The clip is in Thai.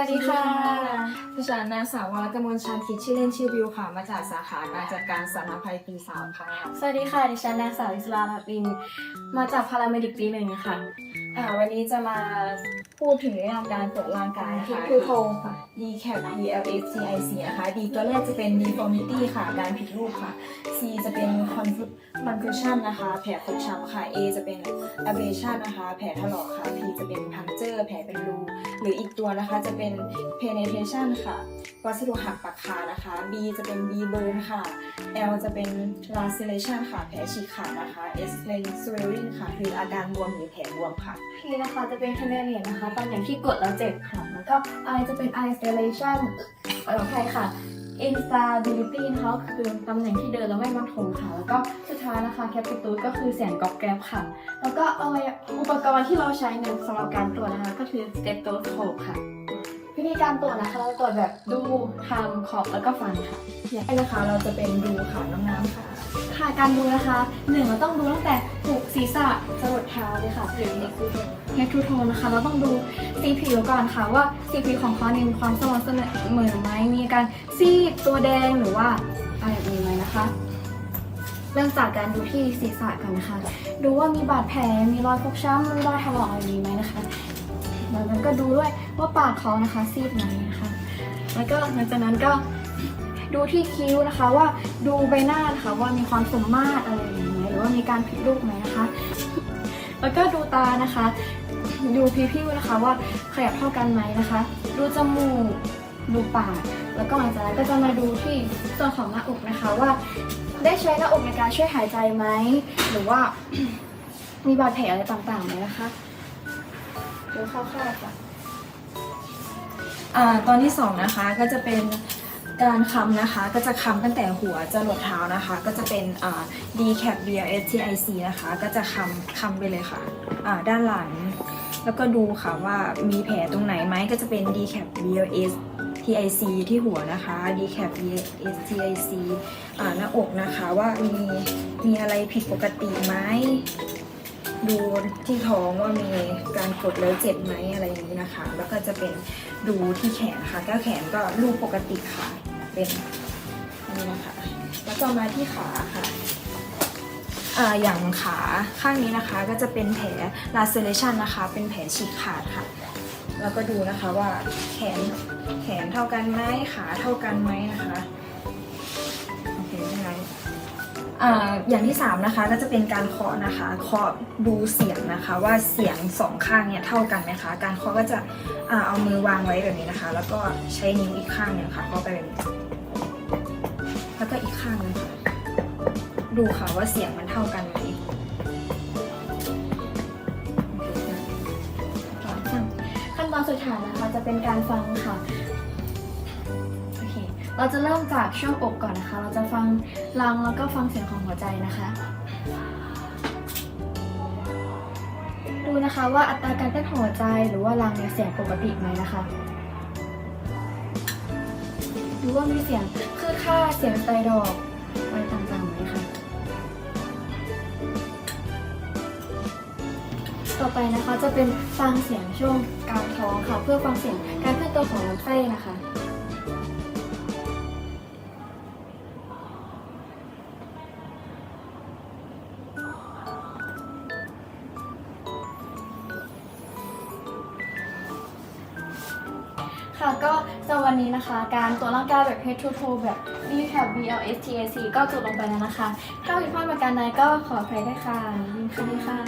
วัสดีค่ะดิฉันนางสาววรกมลชาญคิดชื่อเล่นชื่อวิวค่ะ มาจากสาขาการจัดการสาธารณภัยปีสามค่ะ สวัสดีค่ะ ดิฉันนางสาวอิสลาลาบิน มาจากพาราเมดิกปีหนึ่งค่ะ อ่าวันนี้จะมาพูดถึงเรื่องการตรวจร่างกายผิดค่ะคือโทรค่ะ DCAP DLX CIC นะคะ D ตัวแรกจะเป็น deformity ค่ะ การผิดรูปค่ะ C จะเป็น confu- confusion นะคะ แผลฟกช้ำค่ะ A จะเป็น abrasion นะคะ แผลถลอกค่ะ P จะเป็น puncture แผลเป็นรู หรืออีกตัวนะคะจะเป็น penetration ค่ะวัสดุหักปากคานะคะ B จะเป็น B burn ค่ะ L จะเป็น laceration ค่ะ แผลฉีกขาดนะคะ S เป็น swelling ค่ะ คืออาการบวมหรือแผลบวมค่ะ P นะคะจะเป็น cannulate นะคะตำแหน่งที่กดแล้วเจ็บค่ะ แล้วก็ I จะเป็น isolation ขออภัยค่ะ instability นะคะก็คือตำแหน่งที่เดินแล้วไม่มั่นคงค่ะ แล้วก็สุดท้ายนะคะ capital ก็คือเสียงกรอบแกรบค่ะ แล้วก็เอาไว้อุปกรณ์ที่เราใช้ในสำหรับการตรวจนะคะ ก็คือ stethoscope ค่ะ วิธีการตรวจนะคะเราตรวจแบบดูทำขอบแล้วก็ฟังค่ะอย่างแรกนะคะเราจะเป็นดูค่ะน้องน้ำค่ะ ค่ะการดูนะคะหนึ่งเราต้องดูตั้งแต่หูกศีรษะจรดเท้าเลยค่ะหรือ head to toe นะคะ เราต้องดูสีผิวก่อนค่ะว่าสีผิวของเขาเนี่ยมีความสม่ำเสมอไหมมีการซีดตัวแดงหรือว่าอะไรแบบนี้ไหมนะคะเริ่มจากการดูที่ศีรษะก่อนนะคะ ดูว่ามีบาดแผล มีรอยฟกช้ำมีรอยถลอกอะไรนี้ไหมนะคะ แล้วนั้นก็ดูด้วยว่าปากเขานะคะซีดไหมนะคะแล้วก็หลังจากนั้นก็ดูที่คิ้วนะคะว่าดูใบหน้านะคะว่ามีความสมมาตรอะไรอย่างเงี้ยหรือว่ามีการผิดรูปไหมนะคะ แล้วก็ดูตานะคะ ดูพิพิวนะคะว่าขยับเท่ากันไหมนะคะ ดูจมูกดูปาก แล้วก็หลังจากนั้นก็จะมาดูที่ส่วนของหน้าอกนะคะว่า ได้ใช้หน้าอกในการช่วยหายใจไหมหรือว่ามีบาดแผลอะไรต่างๆไหมนะคะ ดูคร่าวๆค่ะอ่าตอนที่สองนะคะก็จะเป็นการคำนะคะก็จะคำตั้งแต่หัวจรดเท้านะคะ ก็จะเป็นอ่า D cap B L S T I C นะคะ ก็จะคำคำไปเลยค่ะอ่าด้านหลัง แล้วก็ดูค่ะว่ามีแผลตรงไหนไหมก็จะเป็น D cap B L S T I C ที่หัวนะคะ D cap B L S T I C อ่าหน้าอกนะคะว่ามีมีอะไรผิดปกติไหม ดูที่ท้องว่ามีการกดแล้วเจ็บไหมอะไรอย่างนี้นะคะ แล้วก็จะเป็นดูที่แขนค่ะแก้วแขนก็รูปปกติค่ะ เป็นนนี้นะคะ แล้วก็มาที่ขาค่ะอย่างขาข้างนี้นะคะก็จะเป็นแผล laceration นะคะ เป็นแผลฉีกขาดค่ะ แล้วก็ดูนะคะว่าแขนแขนเท่ากันไหมขาเท่ากันไหมนะคะ อย่างที่สามนะคะก็จะเป็นการเคาะนะคะเคาะดูเสียงนะคะว่าเสียงสองข้างเนี่ยเท่ากันไหมคะการเคาะก็จะเอามือวางไว้แบบนี้นะคะ แล้วก็ใช้นิ้วอีกข้างเนี่ยค่ะเคาะไปแบบนี้แล้วก็อีกข้างนึงค่ะดูค่ะว่าเสียงมันเท่ากันไหมโอเคค่ะต่อค่ขั้นตอนสุดท้ายนะคะจะเป็นการฟังค่ะ เราจะเริ่มจากช่วงอกก่อนนะคะ เราจะฟังรังแล้วก็ฟังเสียงของหัวใจนะคะ ดูนะคะว่าอัตราการเต้นของหัวใจหรือว่ารังเนี่ยเสียงปกติไหมนะคะดูว่ามีเสียงคลื่นค่าเสียงไตรดอกอะไรต่างๆไหมคะต่อไปนะคะจะเป็นฟังเสียงช่วงกลางท้องค่ะ เพื่อฟังเสียงการเคลื่อนตัวของลำไส้นะคะ ค่ะก็สำหรับวันนี้นะคะ การตรวจร่างกายแบบ head to toe แบบ B cap B L S T A C ก็จบลงไปแล้วนะคะ ถ้าผิดพลาดประการใดก็ขออภัยด้วยค่ะยินดีค่ะ